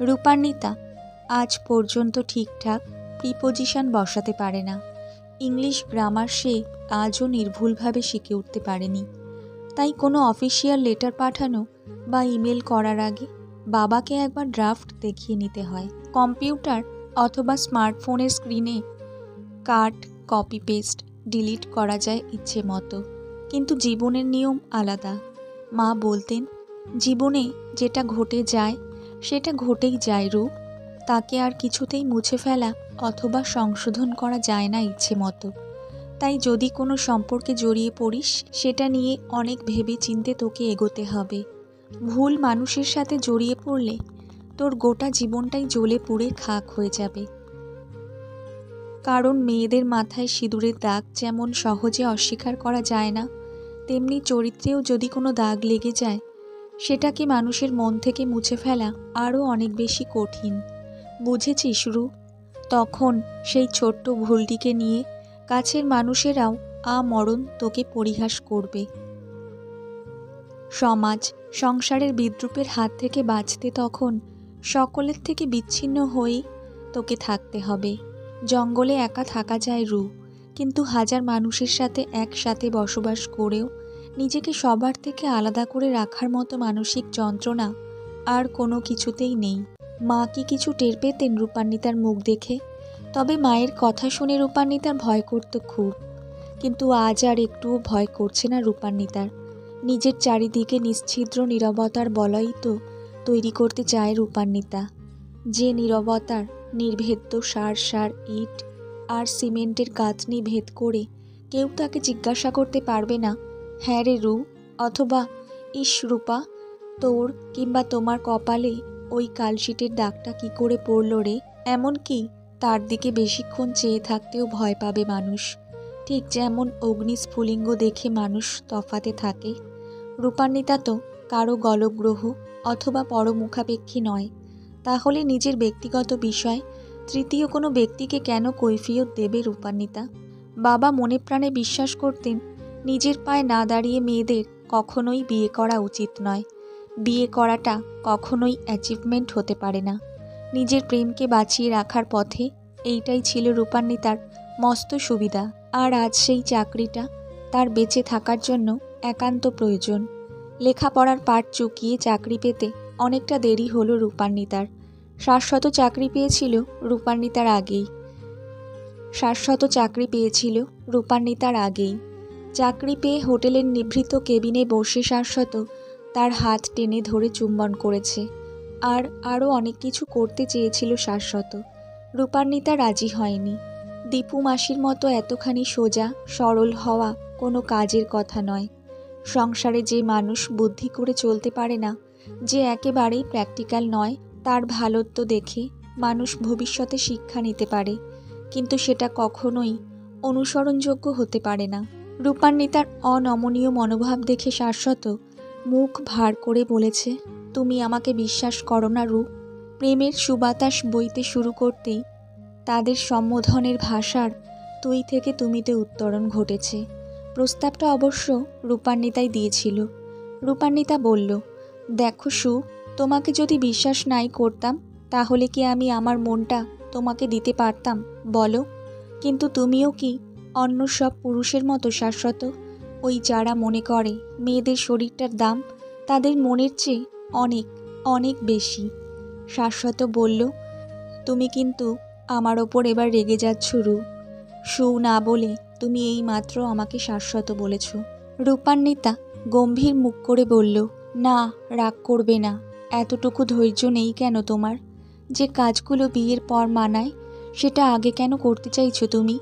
রূপান্বিতা আজ পর্যন্ত ঠিকঠাক প্রিপোজিশন বসাতে পারে না। ইংলিশ গ্রামার সে আজও নির্ভুলভাবে শিখে উঠতে পারেনি। তাই কোনো অফিসিয়াল লেটার পাঠানো বা ইমেল করার আগে বাবাকে একবার ড্রাফট দেখিয়ে নিতে হয়। কম্পিউটার অথবা স্মার্টফোনের স্ক্রিনে কাট, কপি পেস্ট, ডিলিট করা যায় ইচ্ছে মতো। কিন্তু জীবনের নিয়ম আলাদা। মা বলতেন, জীবনে যেটা ঘটে যায় সেটা ঘটেই যায় রূপ। তাকে আর কিছুতেই মুছে ফেলা অথবা সংশোধন করা যায় না ইচ্ছে মতো। তাই যদি কোনো সম্পর্কে জড়িয়ে পড়িস, সেটা নিয়ে অনেক ভেবে চিনতে তোকে এগোতে হবে। ভুল মানুষের সাথে জড়িয়ে পড়লে তোর গোটা জীবনটাই জ্বলে পুড়ে খাক হয়ে যাবে। কারণ মেয়েদের মাথায় সিঁদুরের দাগ যেমন সহজে অস্বীকার করা যায় না, তেমনি চরিত্রেও যদি কোনো দাগ লেগে যায় সেটাকে মানুষের মন থেকে মুছে ফেলা আরও অনেক বেশি কঠিন। বুঝেছিস, রু? তখন সেই ছোট্ট ভুলটিকে নিয়ে কাছের মানুষেরাও আমরণ তোকে পরিহাস করবে। সমাজ সংসারের বিদ্রুপের হাত থেকে বাঁচতে তখন সকলের থেকে বিচ্ছিন্ন হয়েই তোকে থাকতে হবে। জঙ্গলে একা থাকা যায়, রু। কিন্তু হাজার মানুষের সাথে একসাথে বসবাস করেও নিজেকে সবার থেকে আলাদা করে রাখার মতো মানসিক যন্ত্রণা আর কোনো কিছুতেই নেই। মা কি কিছু টের পেতেন রূপান্বিতার মুখ দেখে? তবে মায়ের কথা শুনে রূপান্বিতার ভয় করত খুব। কিন্তু আজ আর একটুও ভয় করছে না রূপান্বিতার। নিজের চারিদিকে নিশ্ছিদ্র নীরবতার বলয় তো তৈরি করতে চায় রূপান্বিতা। যে নীরবতার, নির্ভেদ্য সার সার ইট আর সিমেন্টের গাঁথনি ভেদ করে কেউ তাকে জিজ্ঞাসা করতে পারবে না হ্যাঁ রে রু অথবা ইস রূপা, তোর কিংবা তোমার কপালে ওই কালশিটের দাগটা কি করে পড়ল রে? এমনকি তার দিকে বেশিক্ষণ চেয়ে থাকতেও ভয় পাবে মানুষ। ঠিক যেমন অগ্নিস্ফুলিঙ্গ দেখে মানুষ তফাতে থাকে। রূপান্বিতা তো কারও গলগ্রহ অথবা পরমুখাপেক্ষী নয়। তাহলে নিজের ব্যক্তিগত বিষয়, তৃতীয় কোনো ব্যক্তিকে কেন কৈফিয়ত দেবে রূপান্বিতা? বাবা মনে প্রাণে বিশ্বাস করতেন নিজের পায়ে না দাঁড়িয়ে মেয়েদের কখনোই বিয়ে করা উচিত নয়। বিয়ে করাটা কখনোই অ্যাচিভমেন্ট হতে পারে না। নিজের প্রেমকে বাঁচিয়ে রাখার পথে এইটাই ছিল রূপান্বিতার মস্ত সুবিধা। আর আজ সেই চাকরিটা তার বেঁচে থাকার জন্য একান্ত প্রয়োজন। লেখাপড়ার পাঠ চুকিয়ে চাকরি পেতে অনেকটা দেরি হলো রূপান্বিতার। শাশ্বত চাকরি পেয়েছিল রূপান্বিতার আগেই। শাশ্বত চাকরি পেয়েছিল রূপান্বিতার আগেই। চাকরি পেয়ে হোটেলের নিভৃত কেবিনে বসে শাশ্বত, তার হাত টেনে ধরে চুম্বন করেছে। আর আরও অনেক কিছু করতে চেয়েছিল শাশ্বত। রূপান্বিতা রাজি হয়নি। দীপু মাসির মতো এতখানি সোজা, সরল হওয়া কোনো কাজের কথা নয়। সংসারে যে মানুষ বুদ্ধি করে চলতে পারে না, যে একেবারেই প্র্যাকটিক্যাল নয়, তার ভালোত্ব দেখে মানুষ ভবিষ্যতে শিক্ষা নিতে পারে। কিন্তু সেটা কখনোই অনুসরণযোগ্য হতে পারে না। রূপান্বিতার অনমনীয় মনোভাব দেখে শাশ্বত মুখ ভার করে বলেছে, তুমি আমাকে বিশ্বাস করো না, রূপ। প্রেমের সুবাতাস বইতে শুরু করতেই তাদের সম্বোধনের ভাষার তুই থেকে তুমিতে উত্তরণ ঘটেছে। প্রস্তাবটা অবশ্য রূপান্বিতাই দিয়েছিল। রূপান্বিতা বলল, দেখো সু, তোমাকে যদি বিশ্বাস নাই করতাম, তাহলে কি আমি আমার মনটা তোমাকে দিতে পারতাম? বলো। কিন্তু তুমিও কি অন্য সব পুরুষের মতো শাশ্বত। ওই যারা মনে করে মেয়েদের শরীরটার দাম, তাদের মনের চেয়ে অনেক অনেক বেশি। শাশ্বত বলল, তুমি কিন্তু আমার ওপর এবার রেগে যাচ্ছ, রু। সু না বলে তুমি এই মাত্র আমাকে শাশ্বত বলেছ। রূপান্বিতা গম্ভীর মুখ করে বলল, না, রাগ করবে না। এতটুকু ধৈর্য নেই কেন তোমার? যে কাজগুলো বিয়ের পর মানায়, সেটা আগে কেন করতে চাইছো তুমি?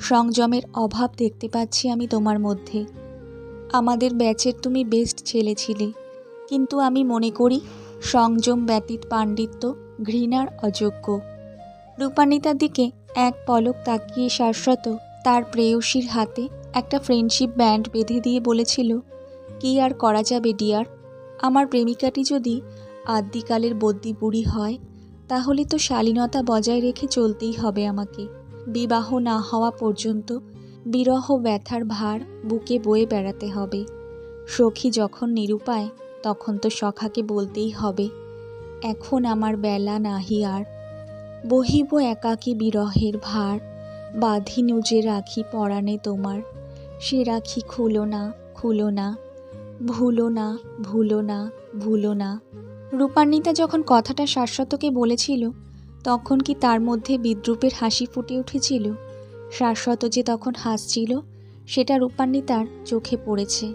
সংযমের অভাব দেখতে পাচ্ছি আমি তোমার মধ্যে। আমাদের ব্যাচের তুমি বেস্ট ছেলে ছিলে। কিন্তু আমি মনে করি সংযম ব্যতীত পাণ্ডিত্য ঘৃণার অযোগ্য। রূপানিতার দিকে এক পলক তাকিয়ে শাশ্বত তার প্রেয়সীর হাতে একটা ফ্রেন্ডশিপ ব্যান্ড বেঁধে দিয়ে বলেছিল, কি আর করা যাবে ডিয়ার আমার প্রেমিকাটি যদি আদ্যিকালের বদ্যি বুড়ি হয়, তাহলে তো শালীনতা বজায় রেখে চলতেই হবে আমাকে। বিবাহ না হওয়া পর্যন্ত বিরহ ব্যথার ভার বুকে বয়ে বেড়াতে হবে। সখী যখন নিরুপায়, তখন তো সখাকে বলতেই হবে, এখন আমার বেলা নাহি আর। বহিব একাকী বিরহের ভার বাঁধিনু যে রাখি পরাণে তোমার। সে রাখি খুলো না খুলো না, ভুলো না ভুলো না ভুলো না। রূপান্বিতা যখন কথাটা শাশ্বতকে বলেছিল তখন কি তার মধ্যে বিদ্রুপের হাসি ফুটে উঠেছিল? শাশ্বত যে তখন হাসছিল, সেটা রূপান্বিতার চোখে পড়েছে।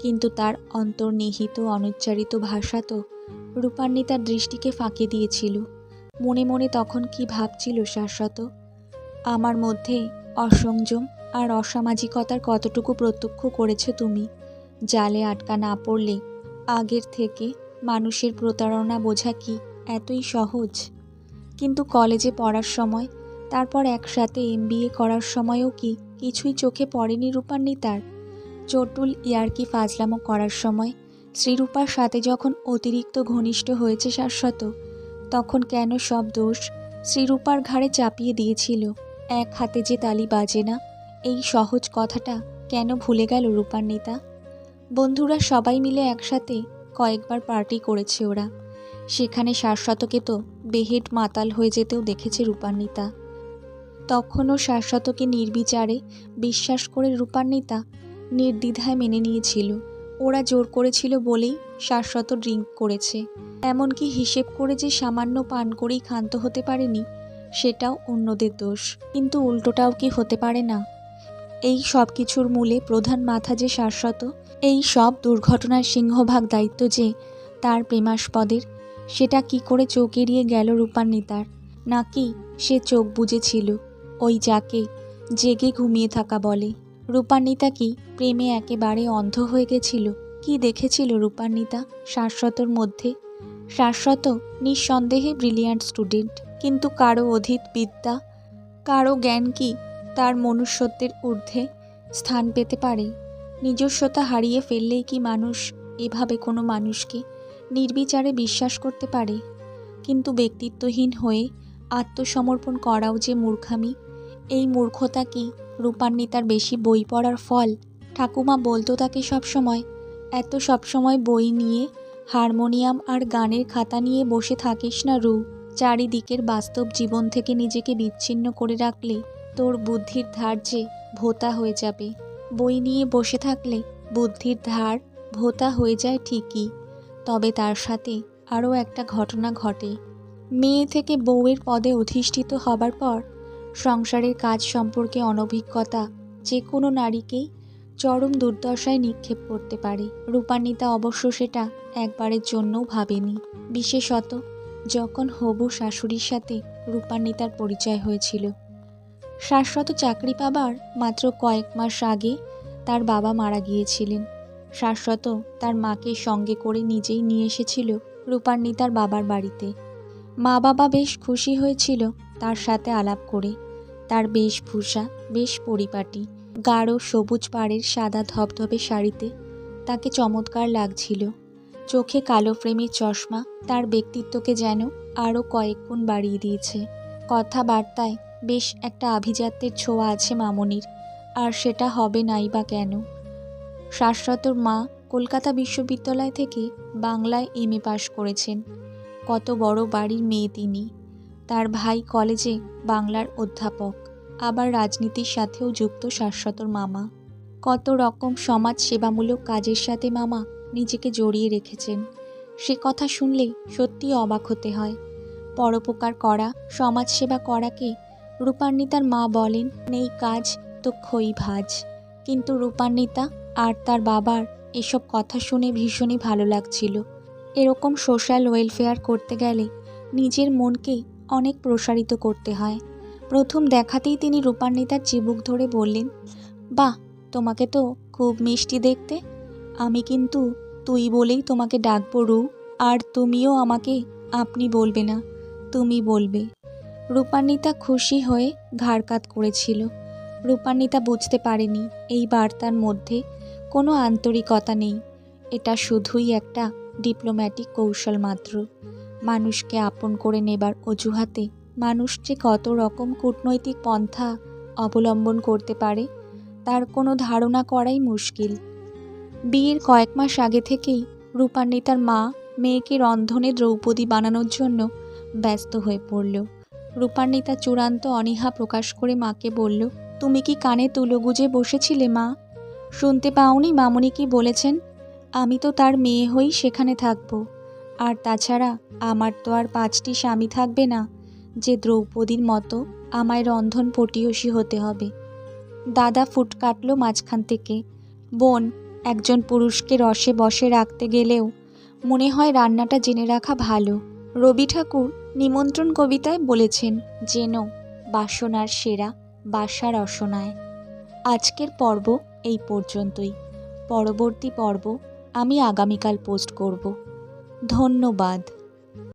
কিন্তু তার অন্তর্নিহিত অনুচ্চারিত ভাষা তো রূপান্বিতার দৃষ্টিকে ফাঁকি দিয়েছিল। মনে মনে তখন কি ভাবছিল শাশ্বত? আমার মধ্যে অসংযম আর অসামাজিকতার কতটুকু প্রত্যক্ষ করেছ তুমি? জালে আটকা না পড়লে আগের থেকে মানুষের প্রতারণা বোঝা কি এতই সহজ? কিন্তু কলেজে পড়ার সময়, তারপর একসাথে এমবিএ করার সময়ও কি কিছুই চোখে পড়েনি রূপান্বিতার? চটুল ইয়ার্কি ফাজলামো করার সময় শ্রীরূপার সাথে যখন অতিরিক্ত ঘনিষ্ঠ হয়েছে শাশ্বত, তখন কেন সব দোষ শ্রীরূপার ঘাড়ে চাপিয়ে দিয়েছিল? এক হাতে যে তালি বাজে না, এই সহজ কথাটা কেন ভুলে গেল রূপান্বিতা? বন্ধুরা সবাই মিলে একসাথে কয়েকবার পার্টি করেছে ওরা। সেখানে শাশ্বতকে তো বেহেড মাতাল হয়ে যেতেও দেখেছে রূপান্বিতা। তখনও শাশ্বতকে নির্বিচারে বিশ্বাস করে রূপান্বিতা নির্দ্বিধায় মেনে নিয়েছিল। ওরা জোর করেছিল বলেই শাশ্বত ড্রিঙ্ক করেছে। এমনকি হিসেব করে যে সামান্য পান করেই ক্ষান্ত হতে পারেনি, সেটাও অন্যদের দোষ। কিন্তু উল্টোটাও কি হতে পারে না? এই সব কিছুর মূলে প্রধান মাথা যে শাশ্বত, এই সব দুর্ঘটনার সিংহভাগ দায়িত্ব যে তার প্রেমাস্পদের সেটা কি করে চোখ এড়িয়ে গেল রূপান্বিতার নাকি সে চোখ বুজেছিল? ওই যাকে জেগে ঘুমিয়ে থাকা বলে। রূপান্বিতা কি প্রেমে একেবারে অন্ধ হয়ে গেছিল? কি দেখেছিল রূপান্বিতা শাশ্বতর মধ্যে? শাশ্বত নিঃসন্দেহে ব্রিলিয়ান্ট স্টুডেন্ট, কিন্তু কারও অধীত বিদ্যা, কারও জ্ঞান কি তার মনুষ্যত্বের ঊর্ধ্বে স্থান পেতে পারে? নিজস্বতা হারিয়ে ফেললেই কি মানুষ এভাবে কোনো মানুষকে নির্বিচারে বিশ্বাস করতে পারে, কিন্তু ব্যক্তিত্বহীন হয়ে আত্মসমর্পণ করাও যে মূর্খামি, এই মূর্খতা কি রূপান্বিতার বেশি বই পড়ার ফল? ঠাকুমা বলতো তাকে সবসময়, এত সবসময় বই নিয়ে হারমোনিয়াম আর গানের খাতা নিয়ে বসে থাকিস না রু। চারিদিকের বাস্তব জীবন থেকে নিজেকে বিচ্ছিন্ন করে রাখলে তোর বুদ্ধির ধার যে ভোতা হয়ে যাবে। বই নিয়ে বসে থাকলে বুদ্ধির ধার ভোতা হয়ে যায় ঠিকই। তবে তার সাথে আরও একটা ঘটনা ঘটে। মেয়ে থেকে বউয়ের পদে অধিষ্ঠিত হবার পর সংসারের কাজ সম্পর্কে অনভিজ্ঞতা যে কোনো নারীকেই চরম দুর্দশায় নিক্ষেপ করতে পারে। রূপান্বিতা অবশ্য সেটা একবারের জন্যও ভাবেনি। বিশেষত যখন হবু শাশুড়ির সাথে রূপান্বিতার পরিচয় হয়েছিল। শাশ্বত চাকরি পাবার মাত্র কয়েক মাস আগে তার বাবা মারা গিয়েছিলেন। শাশ্বত তার মাকে সঙ্গে করে নিজেই নিয়ে এসেছিল রূপান্বিতার বাবার বাড়িতে। মা বাবা বেশ খুশি হয়েছিল তার সাথে আলাপ করে। তার বেশভূষা বেশ পরিপাটি, গাঢ় সবুজ পাড়ের সাদা ধবধবে শাড়িতে তাকে চমৎকার লাগছিল। চোখে কালো ফ্রেমের চশমা তার ব্যক্তিত্বকে যেন আরও কয়েক গুণ বাড়িয়ে দিয়েছে। কথাবার্তায় বেশ একটা আভিজাত্যের ছোঁয়া আছে মামনির, আর সেটা হবে নাই বা কেন? শাশ্বতর মা কলকাতা বিশ্ববিদ্যালয় থেকে বাংলায় এম পাশ করেছেন। কত বড় বাড়ির মেয়ে তিনি। তার ভাই কলেজে বাংলার অধ্যাপক, আবার রাজনীতির সাথেও যুক্ত শাশ্বতর মামা। কত রকম সমাজ সেবামূলক কাজের সাথে মামা নিজেকে জড়িয়ে রেখেছেন। সে কথা শুনলে সত্যি অবাক হতে হয়। পরোপকার করা, সমাজসেবা করাকে রূপান্বিতার মা বলেন, নেই কাজ তো খই ভাজ। কিন্তু রূপান্বিতা আর তার বাবার এসব কথা শুনে ভীষণই ভালো লাগছিল। এরকম সোশ্যাল ওয়েলফেয়ার করতে গেলে নিজের মনকে অনেক প্রসারিত করতে হয়। প্রথম দেখাতেই তিনি রূপান্বিতার চিবুক ধরে বললেন, বাহ, তোমাকে তো খুব মিষ্টি দেখতে। আমি কিন্তু তুই বলেই তোমাকে ডাকবো রু, আর তুমিও আমাকে আপনি বলবে না, তুমি বলবে। রূপান্বিতা খুশি হয়ে ঘাড়কাত করেছিল। রূপান্বিতা বুঝতে পারেনি এই বার্তার মধ্যে কোনো আন্তরিকতা নেই। এটা শুধুই একটা ডিপ্লোম্যাটিক কৌশল মাত্র। মানুষকে আপন করে নেবার অজুহাতে মানুষ যে কত রকম কূটনৈতিক পন্থা অবলম্বন করতে পারে, তার কোনো ধারণা করাই মুশকিল। বিয়ের কয়েক মাস আগে থেকেই রূপান্বিতার মা মেয়েকে রন্ধনে দ্রৌপদী বানানোর জন্য ব্যস্ত হয়ে পড়ল। রূপান্বিতা চূড়ান্ত অনীহা প্রকাশ করে মাকে বলল, তুমি কি কানে তুলো গুজে বসেছিলে, মা? শুনতে পাওনি মামুনি কি বলেছেন? আমি তো তার মেয়ে হই সেখানে থাকব। আর তাছাড়া আমার তো আর পাঁচটি স্বামী থাকবে না, যে দ্রৌপদীর মতো আমায় রন্ধন পটিয়সী হতে হবে। দাদা ফুট কাটল মাঝখান থেকে। বোন, একজন পুরুষকে রসে বসে রাখতে গেলেও মনে হয় রান্নাটা জেনে রাখা ভালো। রবি ঠাকুর নিমন্ত্রণ কবিতায় বলেছেন, যেন বাসনার সেরা বাসা রসনায় আজকের পর্ব এই পর্যন্তই। পরবর্তী পর্ব আমি আগামীকাল পোস্ট করব। ধন্যবাদ।